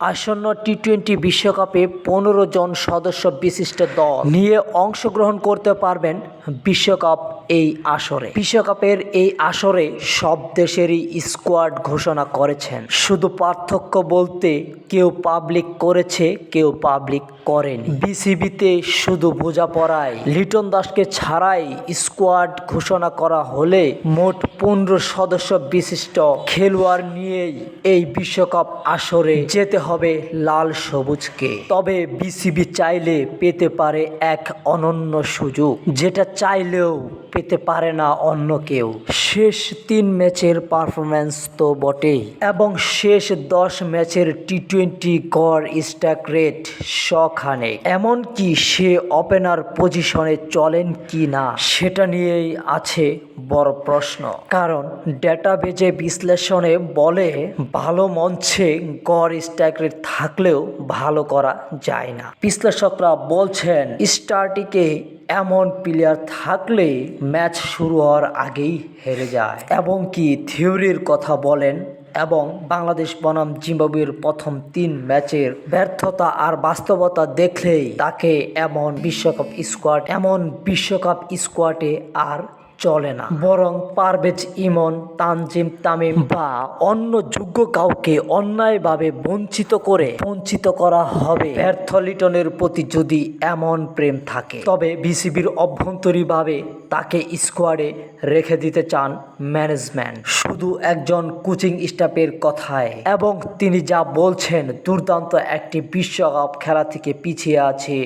আসন্ন T twenty বিশ্বকাপে পনেরো জন সদস্য বিশিষ্ট দল নিয়ে অংশগ্রহণ করতে পারবেন বিশ্বকাপ এই আসরে। বিশ্বকাপের এই আসরে সব দেশেরই স্কোয়াড ঘোষণা করেছেন। শুধু পার্থক্য বলতে কেউ পাবলিক করেছে, কেউ পাবলিক করেনি। বিসিবিতে শুধু বোঝাপড়ায়। লিটন দাসকে ছাড়াই স্কোয়াড ঘোষণা করা হলে মোট পনেরো সদস্য বিশিষ্ট খেলোয়াড় নিয়েই এই বিশ্বকাপ আসরে যেতে হবে লাল সবুজকে। তবে বিসিবি চাইলে পেতে পারে এক অনন্য সুযোগ। যেটা চাইলেও পেতে পারে না অন্য কেউ। শেষ তিন ম্যাচের পারফরম্যান্স তো বটেই। এবং শেষ দশ ম্যাচের টি টোয়েন্টি গড় স্ট্যাক রেট শখানে এমনকি সে ওপেনার পজিশনে চলেন কি না, সেটা নিয়েই আছে বড় প্রশ্ন। কারণ ডেটাবেজে বিশ্লেষণে বলে, ভালো মঞ্চে গড় স্ট্যাক রেট থাকলেও ভালো করা যায় না। বিশ্লেষকরা বলছেন, স্টার্টিকে এমন প্লেয়ার থাকলে ম্যাচ শুরু হওয়ার আগেই হেরে যায়। এবং কি থিওরির কথা বলেন এবং বাংলাদেশ বনাম জিম্বাবুয়ের প্রথম তিন ম্যাচের ব্যর্থতা আর বাস্তবতা দেখলেই তাকে এমন বিশ্বকাপ স্কোয়াড এমন বিশ্বকাপ স্কোয়াডে আর চলে না। বরং পারভেজ ইমন, তানজিম, তামিম বা অন্য যোগ্য কাউকে অন্যায়ভাবে বঞ্চিত করে বঞ্চিত করা হবে। ব্যর্থ লিটনের প্রতি যদি এমন প্রেম থাকে, তবে বিসিবির অভ্যন্তরীণভাবে তাকে স্কোয়াডে রেখে দিতে চান ম্যানেজমেন্ট। শুধু একজন কোচিং স্টাফের কথায়। এবং তিনি যা বলছেন, দুর্দান্ত একটি বিশ্বকাপ খেলা থেকে পিছিয়ে আছে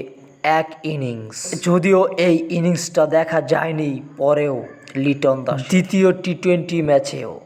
এক ইনিংস। যদিও এই ইনিংসটা দেখা যায়নি পরেও লিটন দাস। দ্বিতীয় টি টোয়েন্টি ম্যাচেও।